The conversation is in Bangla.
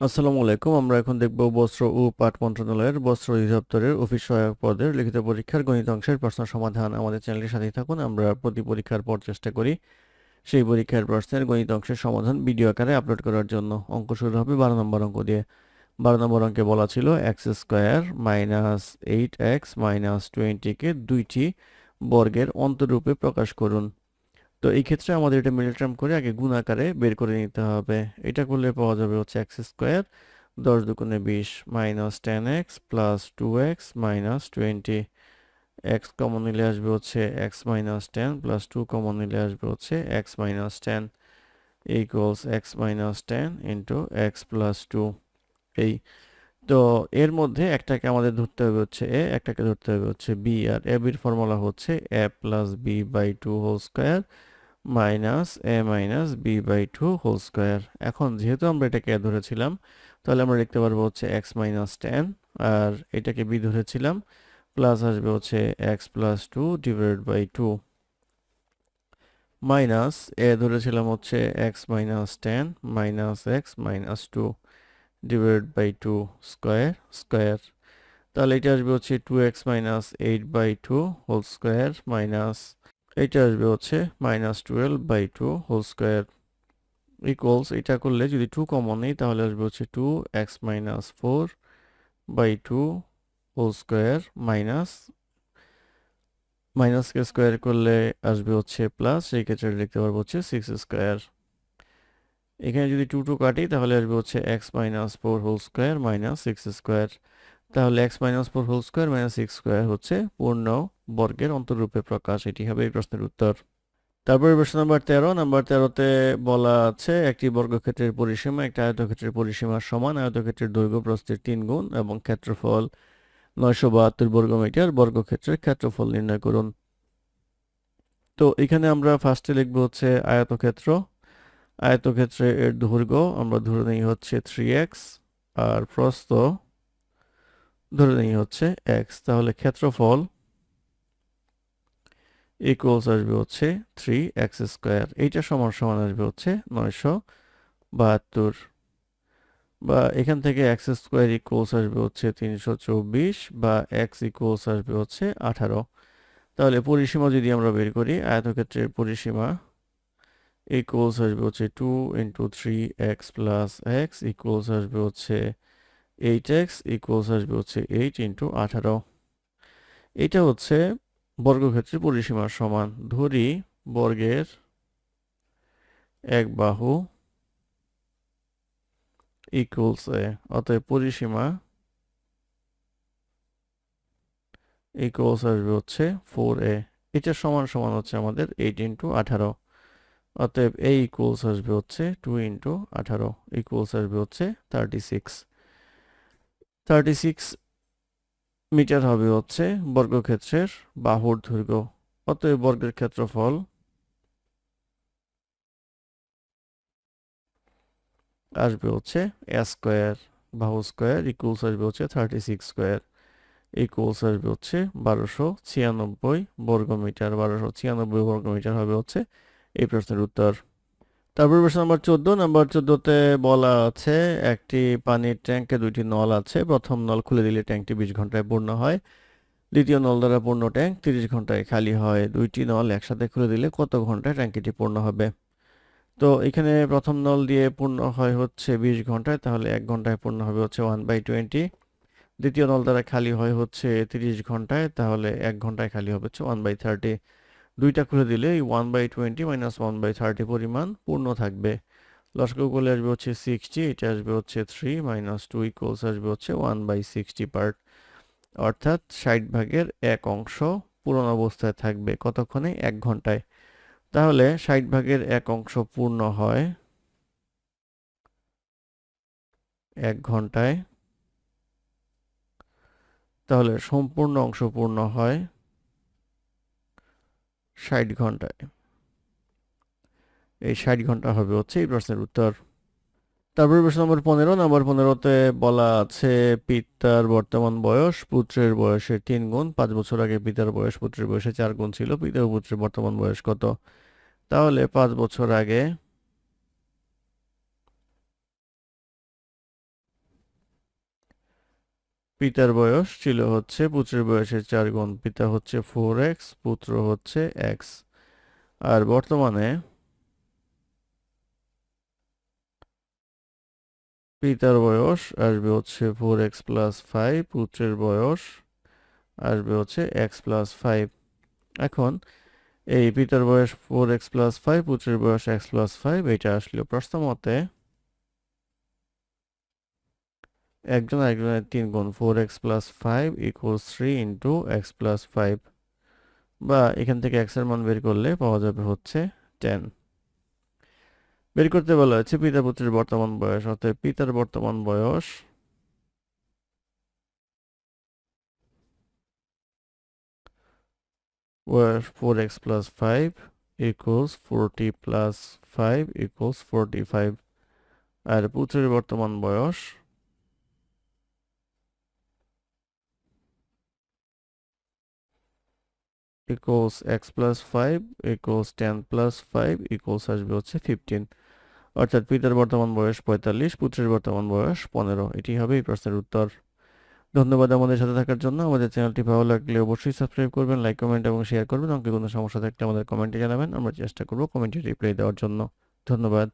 আসসালামু আলাইকুম। আমরা এখন দেখব বস্ত্র ও পাট মন্ত্রণালয়ের বস্ত্র অধিদপ্তরের অফিস সহায়ক পদের লিখিত পরীক্ষার গণিত অংশের প্রশ্ন সমাধান। আমাদের চ্যানেলের সাথেই থাকুন, আমরা প্রতি পরীক্ষার পর চেষ্টা করি সেই পরীক্ষার প্রশ্নের গণিত অংশের সমাধান ভিডিও আকারে আপলোড করার জন্য। অঙ্ক শুরু হবে বারো নম্বর অঙ্ক দিয়ে। বারো নম্বর অঙ্কে বলা ছিল x square minus eight x minus টোয়েন্টিকে দুইটি বর্গের অন্তরূপে প্রকাশ করুন। তো এই ক্ষেত্রে আমাদের এটা মিডল টার্ম করে আগে গুণ আকারে বের করে নিতে হবে। এটা করলে পাওয়া যাবে হচ্ছে এক্স স্কোয়ার দশ দুগুণে বিশ minus ten x plus two x minus twenty x common নিলে আসবে হচ্ছে x minus ten plus two common নিলে আসবে হচ্ছে x minus ten equals x minus ten into x plus two এই তো এর মধ্যে একটাকে আমাদের ধরতে হবে হচ্ছে এ একটাকে ধরতে হবে হচ্ছে বি আর এ বির ফর্মুলা হচ্ছে A plus B by two whole square minus A minus B by two whole square. এখন যেহেতু আমরা এটাকে এ ধরেছিলাম, তাহলে আমরা লিখতে পারব হচ্ছে এক্স মাইনাস টেন, আর এটাকে বি ধরেছিলাম, প্লাস আসবে হচ্ছে x plus two divide by two. Minus A ধরেছিলাম হচ্ছে x minus ten minus x minus two divide by two square square. তাহলে এটা আসবে হচ্ছে two x minus eight by two whole square minus এটা আসবে হচ্ছে minus twelve by two whole square equals এটা করলে যদি টু কমন নেই, তাহলে আসবে হচ্ছে two x minus four by two whole square minus মাইনাসকে square করলে আসবে হচ্ছে প্লাস সেই ক্ষেত্রে লিখতে পারব হচ্ছে সিক্স স্কোয়ার এখানে যদি টু টু কাটি, তাহলে আসবে হচ্ছে x minus four whole square minus six square তাহলে x minus four whole square minus six square হচ্ছে পূর্ণ বর্গের অন্তরূপে প্রকাশ। এটি হবে এই প্রশ্নের উত্তর। তারপরে প্রশ্ন নাম্বার তেরো। নাম্বার তেরোতে বলা আছে, একটি বর্গক্ষেত্রের পরিসীমা একটি আয়তক্ষেত্রের পরিসীমার সমান আয়তক্ষেত্রের দৈর্ঘ্য প্রস্থের তিন গুণ এবং ক্ষেত্রফল নয়শো বাহাত্তর বর্গ মিটার বর্গক্ষেত্রের ক্ষেত্রফল নির্ণয় করুন। তো এখানে আমরা ফার্স্টে লিখব হচ্ছে আয়তক্ষেত্র। আয়তক্ষেত্রে এর দৈর্ঘ্য আমরা ধরে নিই হচ্ছে থ্রি এক্স আর প্রস্থ ধরে নিই হচ্ছে এক্স তাহলে ক্ষেত্রফল ইকুয়ালস আসবে হচ্ছে থ্রি এক্স স্কোয়ার এইটা সমান সমান আসবে হচ্ছে নয়শো বাহাত্তর। বা এখান থেকে এক্স স্কোয়ার ইকুয়ালস আসবে হচ্ছে তিনশো চব্বিশ বা এক্স ইকুয়ালস আসবে হচ্ছে আঠারো। তাহলে পরিসীমা যদি আমরা বের করি, আয়তক্ষেত্রের পরিসীমা ইকুয়ালস আসবে হচ্ছে two into three x plus x equals আসবে হচ্ছে এইট এক্স ইকুয়ালস আসবে হচ্ছে এইট ইন্টু আঠারো। এটা হচ্ছে বর্গক্ষেত্রের পরিসীমার সমান। ধরি বর্গের এক বাহু ইকুয়ালস এ অতএব পরিসীমা ইকুয়ালস আসবে হচ্ছে ফোর এ এটা সমান সমান হচ্ছে আমাদের এইট ইন্টু আঠারো। অতএব এ ইকুয়ালস আসবে হচ্ছে টু ইন্টু আঠারো। ইকুয়ালস আসবে হচ্ছে thirty six thirty six metre হবে হচ্ছে বর্গক্ষেত্রের বাহুর দৈর্ঘ্য। অতএব বর্গের ক্ষেত্রফল আসবে হচ্ছে এ স্কোয়ার বাহু স্কোয়ার ইকুয়ালস আসবে হচ্ছে থার্টি সিক্স স্কোয়ার ইকুয়ালস আসবে হচ্ছে বারোশো ছিয়ানব্বই বর্গমিটার। বারোশো ছিয়ানব্বই বর্গমিটার হবে হচ্ছে এই প্রশ্নের উত্তর। তারপর প্রশ্ন নাম্বার চোদ্দ, নাম্বার চোদ্দতে বলা আছে, একটি পানির ট্যাঙ্কে দুইটি নল আছে, প্রথম নল খুলে দিলে ট্যাঙ্কটি বিশ ঘন্টায় পূর্ণ হয়, দ্বিতীয় নল দ্বারা পূর্ণ ট্যাঙ্ক তিরিশ ঘন্টায় খালি হয়, দুইটি নল একসাথে খুলে দিলে কত ঘন্টায় ট্যাঙ্কিটি পূর্ণ হবে? তো এখানে প্রথম নল দিয়ে পূর্ণ হয় হচ্ছে বিশ ঘন্টায়, তাহলে এক ঘন্টায় পূর্ণ হবে হচ্ছে ওয়ান বাই টোয়েন্টি, দ্বিতীয় নল দ্বারা খালি হয় হচ্ছে তিরিশ ঘন্টায়, তাহলে এক ঘন্টায় খালি হবে হচ্ছে ওয়ান বাই থার্টি। দুইটা খুলে দিলে এই one by twenty minus one by thirty পরিমাণ পূর্ণ থাকবে। লসগো করলে আসবে হচ্ছে সিক্সটি এটা আসবে হচ্ছে থ্রি মাইনাস টু ইকুয়ালস আসবে হচ্ছে ওয়ান বাই সিক্সটি পার্ট অর্থাৎ ষাট ভাগের এক অংশ পূরণ অবস্থায় থাকবে কতক্ষণে? এক ঘন্টায়। তাহলে ষাট ভাগের এক অংশ পূর্ণ হয় এক ঘন্টায়। তাহলে সম্পূর্ণ অংশ পূর্ণ হয় ষাট ঘন্টায়। এই ষাট ঘণ্টা হবে হচ্ছে এই প্রশ্নের উত্তর। তারপরে প্রশ্ন নম্বর পনেরো, নম্বর পনেরোতে বলা আছে, পিতার বর্তমান বয়স পুত্রের বয়সের তিন গুণ, পাঁচ বছর আগে পিতার বয়স পুত্রের বয়সে চার গুণ ছিল পিতা ও পুত্রের বর্তমান বয়স কত? তাহলে পাঁচ বছর আগে পিতার বয়স ছিল হচ্ছে, পুত্রের বয়সের চার গুণ, পিতা হচ্ছে ফোর এক্স পুত্র হচ্ছে এক্স আর বর্তমানে পিতার বয়স আসবে হচ্ছে ফোর এক্স প্লাস ফাইভ পুত্রের বয়স আসবে হচ্ছে এক্স প্লাস ফাইভ এখন এই পিতার বয়স ফোর এক্স প্লাস ফাইভ পুত্রের বয়স এক্স প্লাস ফাইভ এটা আসলে প্রশ্ন মতে একজন আরেকজনের তিন গুণ four x plus five equals three into x plus five বা এখান থেকে এক্সের মান বের করলে পাওয়া যাবে হচ্ছে টেন বের করতে বলা হয়েছে পিতা পুত্রের বর্তমান বয়স অর্থাৎ পিতার বর্তমান বয়স where 4x plus 5 equals 40 plus 5 equals 45 আর পুত্রের বর্তমান বয়স equals x plus 5 equals 10 plus 5 equals আসবে হচ্ছে 15 অর্থাৎ পিতার বর্তমান বয়স 45 পুত্রের বর্তমান বয়স 15 এটি হবে এই প্রশ্নের উত্তর। ধন্যবাদ আমাদের সাথে থাকার জন্য। আমাদের চ্যানেলটি ভালো লাগলে অবশ্যই সাবস্ক্রাইব করবেন, লাইক, কমেন্ট এবং শেয়ার করবেন। অঙ্কে কোনো সমস্যা থাকলে আমাদের কমেন্টে জানাবেন। আমরা চেষ্টা করব কমেন্টে রিপ্লাই দেওয়ার জন্য। ধন্যবাদ।